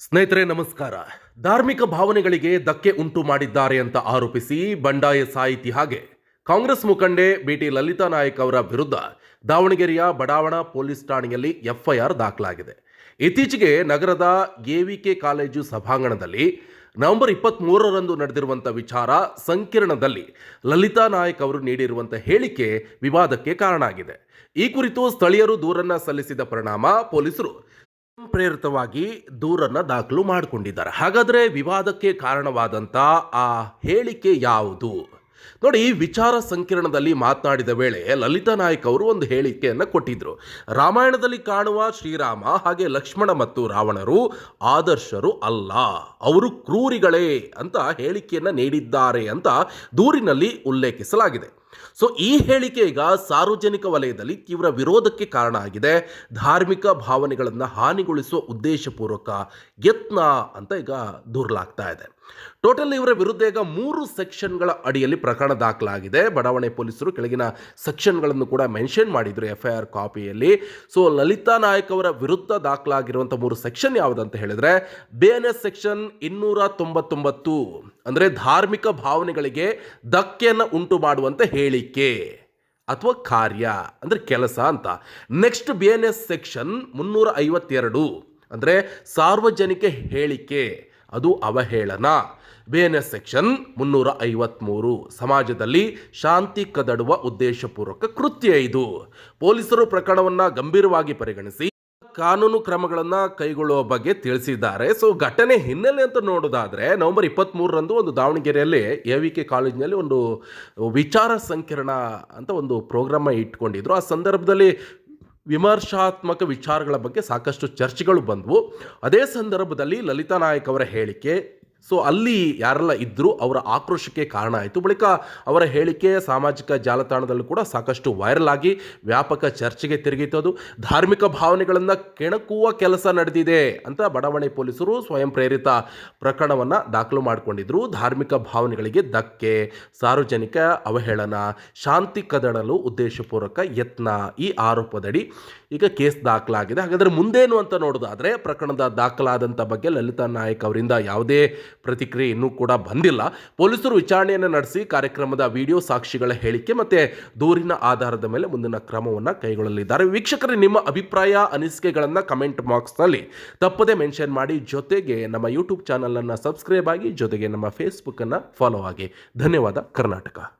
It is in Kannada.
ಸ್ನೇಹಿತರೆ, ನಮಸ್ಕಾರ. ಧಾರ್ಮಿಕ ಭಾವನೆಗಳಿಗೆ ಧಕ್ಕೆ ಉಂಟು ಮಾಡಿದ್ದಾರೆ ಅಂತ ಆರೋಪಿಸಿ ಬಂಡಾಯ ಸಾಹಿತಿ ಹಾಗೆ ಕಾಂಗ್ರೆಸ್ ಮುಖಂಡೆ ಬಿಟಿ ಲಲಿತಾ ನಾಯಕ್ ಅವರ ವಿರುದ್ಧ ದಾವಣಗೆರೆಯ ಬಡಾವಣಾ ಪೊಲೀಸ್ ಠಾಣೆಯಲ್ಲಿ ಎಫ್ಐಆರ್ ದಾಖಲಾಗಿದೆ. ಇತ್ತೀಚೆಗೆ ನಗರದ ಎವಿಕೆ ಕಾಲೇಜು ಸಭಾಂಗಣದಲ್ಲಿ ನವೆಂಬರ್ ಇಪ್ಪತ್ತ್ ಮೂರರಂದು ನಡೆದಿರುವಂಥ ವಿಚಾರ ಸಂಕಿರಣದಲ್ಲಿ ಲಲಿತಾ ನಾಯಕ್ ಅವರು ನೀಡಿರುವಂಥ ಹೇಳಿಕೆ ವಿವಾದಕ್ಕೆ ಕಾರಣ ಆಗಿದೆ. ಈ ಕುರಿತು ಸ್ಥಳೀಯರು ದೂರನ್ನ ಸಲ್ಲಿಸಿದ ಪರಿಣಾಮ ಪೊಲೀಸರು ಪ್ರೇರಿತವಾಗಿ ದೂರನ್ನು ದಾಖಲು ಮಾಡಿಕೊಂಡಿದ್ದಾರೆ. ಹಾಗಾದರೆ ವಿವಾದಕ್ಕೆ ಕಾರಣವಾದಂಥ ಆ ಹೇಳಿಕೆ ಯಾವುದು? ನೋಡಿ, ವಿಚಾರ ಸಂಕಿರಣದಲ್ಲಿ ಮಾತನಾಡಿದ ವೇಳೆ ಲಲಿತಾ ನಾಯಕ್ ಅವರು ಒಂದು ಹೇಳಿಕೆಯನ್ನು ಕೊಟ್ಟಿದ್ದರು ರಾಮಾಯಣದಲ್ಲಿ ಕಾಣುವ ಶ್ರೀರಾಮ ಹಾಗೆ ಲಕ್ಷ್ಮಣ ಮತ್ತು ರಾವಣರು ಆದರ್ಶರು ಅಲ್ಲ, ಅವರು ಕ್ರೂರಿಗಳೇ ಅಂತ ಹೇಳಿಕೆಯನ್ನು ನೀಡಿದ್ದಾರೆ ಅಂತ ದೂರಿನಲ್ಲಿ ಉಲ್ಲೇಖಿಸಲಾಗಿದೆ. ಸೊ ಈ ಹೇಳಿಕೆ ಈಗ ಸಾರ್ವಜನಿಕ ವಲಯದಲ್ಲಿ ತೀವ್ರ ವಿರೋಧಕ್ಕೆ ಕಾರಣ ಆಗಿದೆ. ಧಾರ್ಮಿಕ ಭಾವನೆಗಳನ್ನು ಹಾನಿಗೊಳಿಸುವ ಉದ್ದೇಶಪೂರ್ವಕ ಯತ್ನ ಅಂತ ಈಗ ದೂರಲಾಗ್ತಾ ಇದೆ. ಟೋಟಲ್ ಇವರ ವಿರುದ್ಧ ಈಗ ಮೂರು ಸೆಕ್ಷನ್ಗಳ ಅಡಿಯಲ್ಲಿ ಪ್ರಕರಣ ದಾಖಲಾಗಿದೆ. ಬಡಾವಣೆ ಪೊಲೀಸರು ಕೆಳಗಿನ ಸೆಕ್ಷನ್ಗಳನ್ನು ಕೂಡ ಮೆನ್ಷನ್ ಮಾಡಿದರು ಎಫ್ ಐ ಆರ್ ಕಾಪಿಯಲ್ಲಿ ಸೊ ಲಲಿತಾ ನಾಯಕ್ ಅವರ ವಿರುದ್ಧ ದಾಖಲಾಗಿರುವಂಥ ಮೂರು ಸೆಕ್ಷನ್ ಯಾವುದಂತ ಹೇಳಿದ್ರೆ ಬಿ ಎನ್ ಎಸ್ ಸೆಕ್ಷನ್ ಇನ್ನೂರ ತೊಂಬತ್ತೊಂಬತ್ತು, ಅಂದರೆ ಧಾರ್ಮಿಕ ಭಾವನೆಗಳಿಗೆ ಧಕ್ಕೆಯನ್ನು ಉಂಟು ಮಾಡುವಂಥ ಹೇಳಿಕೆ ಅಥವಾ ಕಾರ್ಯ ಅಂದರೆ ಕೆಲಸ ಅಂತ. Next B N S section ಮುನ್ನೂರ ಐವತ್ತೆರಡು ಅಂದರೆ ಸಾರ್ವಜನಿಕ ಹೇಳಿಕೆ, ಅದು ಅವಹೇಳನ. ಬಿ ಎನ್ ಎಸ್ ಸೆಕ್ಷನ್ ಮುನ್ನೂರ ಐವತ್ತ್ಮೂರು ಸಮಾಜದಲ್ಲಿ ಶಾಂತಿ ಕದಡುವ ಉದ್ದೇಶಪೂರ್ವಕ ಕೃತ್ಯ ಇದು. ಪೊಲೀಸರು ಪ್ರಕರಣವನ್ನು ಗಂಭೀರವಾಗಿ ಪರಿಗಣಿಸಿ ಕಾನೂನು ಕ್ರಮಗಳನ್ನು ಕೈಗೊಳ್ಳುವ ಬಗ್ಗೆ ತಿಳಿಸಿದ್ದಾರೆ. ಸೊ ಘಟನೆ ಹಿನ್ನೆಲೆ ಅಂತ ನೋಡೋದಾದ್ರೆ, ನವೆಂಬರ್ ಇಪ್ಪತ್ತ್ಮೂರರಂದು ಒಂದು ದಾವಣಗೆರೆಯಲ್ಲಿ ಎ ವಿ ಕೆ ಕಾಲೇಜಿನಲ್ಲಿ ಒಂದು ವಿಚಾರ ಸಂಕಿರಣ ಅಂತ ಒಂದು ಪ್ರೋಗ್ರಾಮ ಇಟ್ಕೊಂಡಿದ್ರು. ಆ ಸಂದರ್ಭದಲ್ಲಿ ವಿಮರ್ಶಾತ್ಮಕ ವಿಚಾರಗಳ ಬಗ್ಗೆ ಸಾಕಷ್ಟು ಚರ್ಚೆಗಳು ಬಂದವು. ಅದೇ ಸಂದರ್ಭದಲ್ಲಿ ಲಲಿತಾ ನಾಯಕ್ ಅವರ ಹೇಳಿಕೆ ಸೊ ಅಲ್ಲಿ ಯಾರೆಲ್ಲ ಇದ್ದರೂ ಅವರ ಆಕ್ರೋಶಕ್ಕೆ ಕಾರಣ ಆಯಿತು. ಬಳಿಕ ಅವರ ಹೇಳಿಕೆ ಸಾಮಾಜಿಕ ಜಾಲತಾಣದಲ್ಲೂ ಕೂಡ ಸಾಕಷ್ಟು ವೈರಲ್ ಆಗಿ ವ್ಯಾಪಕ ಚರ್ಚೆಗೆ ತಿರುಗಿತು ಅದು ಧಾರ್ಮಿಕ ಭಾವನೆಗಳನ್ನು ಕೆಣಕುವ ಕೆಲಸ ನಡೆದಿದೆ ಅಂತ ಬಡಾವಣೆ ಪೊಲೀಸರು ಸ್ವಯಂ ಪ್ರೇರಿತ ಪ್ರಕರಣವನ್ನು ದಾಖಲು ಮಾಡಿಕೊಂಡಿದ್ರು. ಧಾರ್ಮಿಕ ಭಾವನೆಗಳಿಗೆ ಧಕ್ಕೆ, ಸಾರ್ವಜನಿಕ ಅವಹೇಳನ, ಶಾಂತಿ ಕದಡಲು ಉದ್ದೇಶಪೂರ್ವಕ ಯತ್ನ ಈ ಆರೋಪದಡಿ ಈಗ ಕೇಸ್ ದಾಖಲಾಗಿದೆ. ಹಾಗಾದರೆ ಮುಂದೇನು ಅಂತ ನೋಡೋದಾದರೆ ಪ್ರಕರಣದ ದಾಖಲಾದಂಥ ಬಗ್ಗೆ ಲಲಿತಾ ನಾಯಕ್ ಅವರಿಂದ ಯಾವುದೇ ಪ್ರತಿಕ್ರಿಯೆ ಇನ್ನೂ ಕೂಡ ಬಂದಿಲ್ಲ. ಪೊಲೀಸರು ವಿಚಾರಣೆಯನ್ನು ನಡೆಸಿ ಕಾರ್ಯಕ್ರಮದ ವಿಡಿಯೋ ಸಾಕ್ಷಿಗಳ ಹೇಳಿಕೆ ಮತ್ತು ದೂರಿನ ಆಧಾರದ ಮೇಲೆ ಮುಂದಿನ ಕ್ರಮವನ್ನು ಕೈಗೊಳ್ಳಲಿದ್ದಾರೆ. ವೀಕ್ಷಕರೇ, ನಿಮ್ಮ ಅಭಿಪ್ರಾಯ, ಅನಿಸಿಕೆಗಳನ್ನು ಕಮೆಂಟ್ ಬಾಕ್ಸ್ನಲ್ಲಿ ತಪ್ಪದೇ ಮೆನ್ಷನ್ ಮಾಡಿ. ಜೊತೆಗೆ ನಮ್ಮ ಯೂಟ್ಯೂಬ್ ಚಾನಲನ್ನು ಸಬ್ಸ್ಕ್ರೈಬ್ ಆಗಿ, ಜೊತೆಗೆ ನಮ್ಮ ಫೇಸ್ಬುಕ್ಕನ್ನು ಫಾಲೋ ಆಗಿ. ಧನ್ಯವಾದ. ಕರ್ನಾಟಕ.